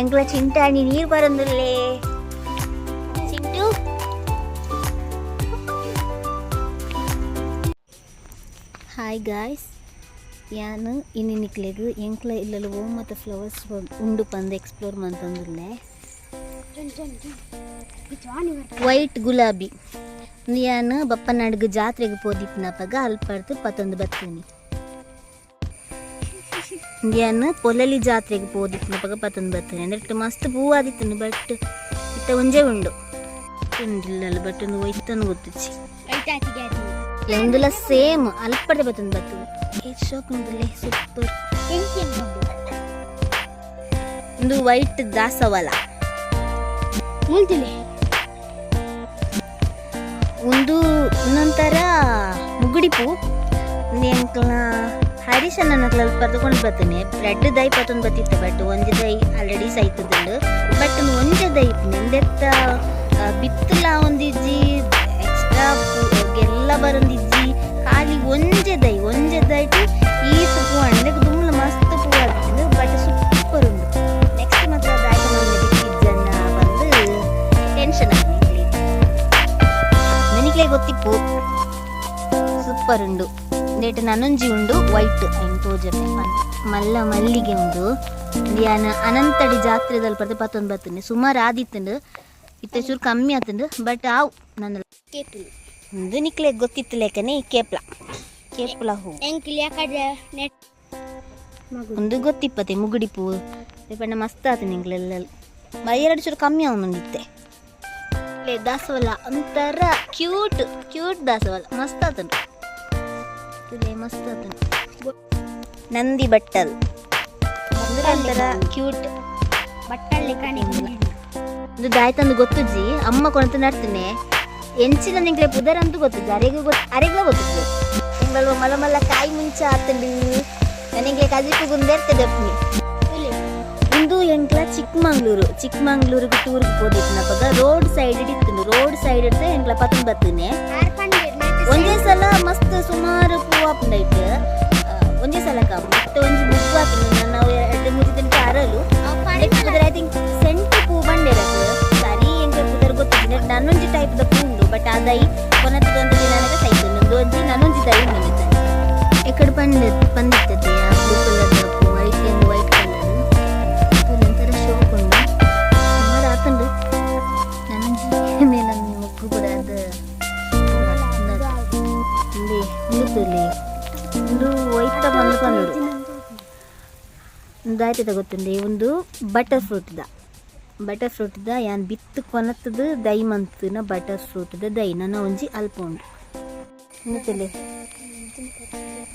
ಎಂಕ್ಲ ಚಿಂಟಾಣಿ ನೀರು ಬರಂದುಲ್ಲೇ Chintu? Hi guys ಯಾನು ಇನ್ನಿಕ್ಲೆಗ್ ಎಂಕ್ಲ ಇಲ್ಲಲು ಓ ಮತ್ತು ಫ್ಲವರ್ಸ್ ಉಂಡು ಪಂದು ಎಕ್ಸ್ಪ್ಲೋರ್ ಮಂತಂದುಲ್ಲೆ ವೈಟ್ ಗುಲಾಬಿ. ಯಾನು ಬಪ್ಪನಾಡ್ಗ ಜಾತ್ರೆಗೆ ಪೋದಿಪ್ಪನಪ್ಪಾಗ ಅಲ್ಪಡ್ದು ಪತ್ತೊಂದು ಬರ್ತೀನಿ ಯಾನು ಪೊಲಲಿ ಜಾತ್ರೆಗೆ ಪೋದಿಪ್ನಪಗ ಪತ್ತೊಂದು ಬರ್ತೇನೆ ಅಂದ್ರೆ ಮಸ್ತ್ ಪೂವಾದಿತ್ತು ಬಟ್ ಇತ್ತ ಒಂಜೇ ಉಂಡು ಇಲ್ಲ ಬಟ್ ಒಂದು ಒಯ್ತನು ಗೊತ್ತಿಚ್ಚಿ ಒಂದುಲ ಸೇಮ್ ಅಲ್ಪಡೆ ಬತ್ತೊಂದು ಬರ್ತದೆ ಸೂಪರ್ ಒಂದು ವೈಟ್ ದಾಸವಲ ಒಂದು ಇನ್ನೊಂಥರ ಮುಗುಡಿಪು ಒಂದು ಎಂಕ್ಲ ಹರೀಶ್ ಅನ್ನ ಪರ್ದುಕೊಂಡು ಬರ್ತೀನಿ ಬ್ರೆಡ್ ದೈ ಪತ್ತೊಂದು ಬತ್ತಿತ್ತು ಬಟ್ ಒಂಜಿ ದೈ ಆಲ್ರೆಡಿ ಸೈತದುಂಡು ಬಟ್ ಒಂಜೆ ದೈ ನಿಂದೆತ್ತ ಬಿತ್ತಲ ಒಂದಿಜ್ಜಿ ಎಕ್ಸ್ಟ್ರಾ ಎಲ್ಲ ಬರೊಂದಿಜ್ಜಿ, ಖಾಲಿ ಒಂಜೆ ದೈ ಒಂಜೆ ದೈ ಈ ಪೂ ಅಂಡೆ ತುಂಬ ಮಸ್ತ್ ಪೂ ಆಗ್ತದೆ ಬಟ್ ಸೂಪರ್ ಉಂಡು ನೆಕ್ಸ್ಟ್ ಮಾತ್ರ ದಾಯಿ ಬಂದು ಟೆನ್ಷನ್ ಆಗ್ಲಿಕ್ಕೆ ನನಗೆ ಗೊತ್ತಿಪ್ಪು? ಸೂಪರ್ ಉಂಡು ನೇಟ್ ನನೊಂಜಿ ಉಂಡು ವೈಟ್ ಐನ್ ತೋಜನೆ ಮಲ್ಲ ಮಲ್ಲಿಗೆ ಉಂಡು. ಯಾನ ಅನಂತಡಿ ಜಾತ್ರೆದಲ್ಲಿ ಪ್ರತಿ ಪತ್ತೊಂದು ಬರ್ತೀನಿ ಸುಮಾರು ಆದಿತ್ತುಂಡು ಇತ್ತ ಚೂರು ಕಮ್ಮಿ ಆತುಂಡು ಬಟ್ ಆವು ನನ್ನ ಕೇಪುಲ್. ಉಂದು ನಿಕ್ಲೆ ಗೊತ್ತಿತ್ತು ಲೇಖನೆ ಈ ಕೇಪ್ಲ. ಕೇಪ್ಲ ಹೂ. ಒಂದು ಗೊತ್ತಿಪ್ಪತ್ತೆ ಮುಗುಡಿ ಪೂ. ಪಂಡ ಮಸ್ತ್ ಆತ ನಿಂಗ್ಲೆಲ್ಲ. ಎರಡು ಚೂರು ಕಮ್ಮಿ ಆವನುಂಡಿತ್ತೆ ಲೇ ದಾಸವಾಳ ಒಂಥರ ಕ್ಯೂಟ್ ಕ್ಯೂಟ್ ದಾಸವಾಳ. ಮಸ್ತ್ ಆತನು ಮಸ್ತ್ ನಂದಿ ಬಟ್ಟಲ್ ಒಂಥರ ಕ್ಯೂಟ್ ಬಟ್ಟಲ್ಲಿ ಕಾಣಿಸ್ತಿದೆ ಇದು ದಾಯ್ತಂದು ಗೊತ್ತುಜ್ಜಿ. ಅಮ್ಮ ಕೊನತ ನಡ್ತೀನಿ. ಎಂಚಿನ ನಿಂಗ್ಲೆ ಪುದರ್ ಅಂತೂ ಗೊತ್ತು ಅರೆಗೂ ಗೊತ್ತು ಅರೆಗ್ಲ ಗೊತ್ತು ನಿಂಗಲ್ವ ಮಲ ಮಲ ಕಾಯಿ ಮುಂಚ ಆತಂಡಿ. ನನಗೆ ಕಜಿಪು ಗುಂದೇರ್ತದೆ ಅಪ್ಪನಿ ಇಂದು ಎಂಕ್ಲ ಚಿಕ್ಕಮಂಗ್ಳೂರು ಚಿಕ್ಕಮಂಗ್ಳೂರಿಗೆ ಟೂರ್ ಹೋದಿತ್ತು ರೋಡ್ ಸೈಡ್ ಇಡಿತ್ತು ರೋಡ್ ಸೈಡ್ ಇಡ್ತೆ ಎಂಕ್ಲ ಪತ್ತೊಂದು ಬರ್ತೀನಿ ಒಂದೇ ಸಲ ಮಸ್ತ್ ಸುಮಾರು ಒಂದೇ ಸಲ ಕಾಪು ಮತ್ತೆ ಒಂಜಿ ಮುಗ್ಗು ಆಪುಂಡು ನಾನು ಎರಡು ಮೂರು ದಿನಕ್ಕೆ ಅರಲು ಐ ಥಿಂಕ್ ಸೆಂಟ್ ಪೂ ಬಂದಿರದು ಸರಿ ಎಂಕ ಪುದರ್ ಗೊತ್ತಿಲ್ಲ ನಾನೊಂಜಿ ಟೈಪ್ ದ ಪೂ ಉಂಡು ಬಟ್ ಆ ಒಂದು ಆಯ್ತದ ಗೊತ್ತುಂಡೆ ಒಂದು ಬಟರ್ ಫ್ರೂಟ್ದ ಬಟರ್ ಫ್ರೂಟ್ದ ಯಾನ್ ಬಿತ್ತು ಕೊನತ್ತದ ದೈ ಮಂತ್ನ ಬಟರ್ ಫ್ರೂಟ್ದ ದೈ ನನ್ನ ಒಂಜಿ ಅಲ್ಪ ಉಂಡು ನಿಂತಲ್ಲಿ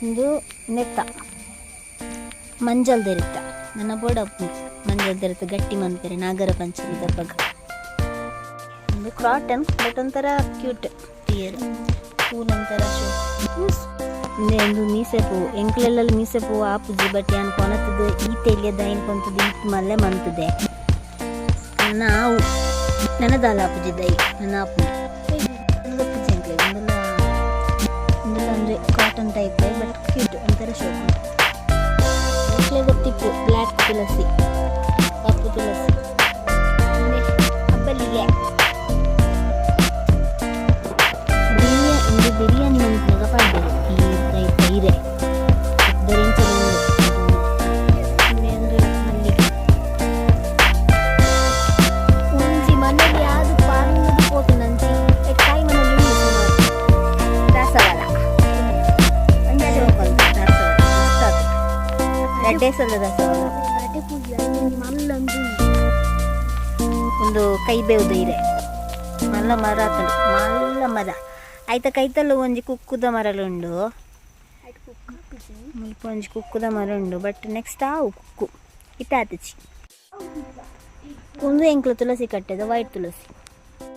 ಒಂದು ನೆತ್ತ. ಮಂಜಲ್ ದೆರಿತ ನನ್ನ ಬೋಡ ಮಂಜಲ್ ದೆರಿತ ಗಟ್ಟಿ ಮಂತ್ರೆ, ನಾಗರ ಪಂಚಮಿ ದಬ್ಬಗ. ಒಂದು ಕ್ರಾಟನ್ ಬಟ್ ಒಂಥರ ಕ್ಯೂಟ್ ಟಿಯರ್ ಒಂಥರ ಶೋ ಒಂದು ಮೀಸೆ ಪೂ ಎಂಕ್ಲೆಲ್ಲ ಮೀಸೆ ಪೂ ಆಪುಜಿ, ಬಟ್ ಅನ್ ಕೊನತದ, ಈ ತೆಲಿಯದ ದೈನ್ ಕೊಂತದ್ದು ಇಟ್ ಮಲ್ಲೆ ಮಂತದೆ. ನನ್ನದಾಲ ಆಪುಜಿ ದೈ, ನನ್ನ ಆಪು ಗೊತ್ತಿಜ್ಜಿ ಎಂಕ್ಲೆ ಒಂದೆಲ್ಲ ಒಂದೆಲ್ಲ ಅಂದ್ರೆ ಕಾಟನ್ ಟೈಪ್ ಬಟ್ ಕ್ಯೂಟ್ ಒಂಥರ ಶೋ ಎಂಕ್ಲೆ ಗೊತ್ತಿಪ್ಪು ಬ್ಲ್ಯಾಕ್ ತುಳಸಿ. ರೆಡ್ಡೆ ಸಲ ದಾಸವಾಳ ಒಂದು ಕೈ ಬೇವು ಇದೆ. ಮಲ್ಲ ಮರ ಆತಲು ಮಲ್ಲ ಮರ. ಆಯ್ತ ಕೈತಲ್ಲ ಒಂಜಿ ಕುಕ್ಕುದ ಮರಲುಂಡು ಮುಲ್ಪ ಒಂಜಿ ಕುಕ್ಕುದ ಮರ ಉಂಡು. ಬಟ್ ನೆಕ್ಸ್ಟ್ ಆವು ಕುಕ್ಕು. ಇತ್ತಾತಚಿ ಒಂದು ಎಂಕ್ಲು ತುಳಸಿ ಕಟ್ಟೆದ ವೈಟ್ ತುಳಸಿ.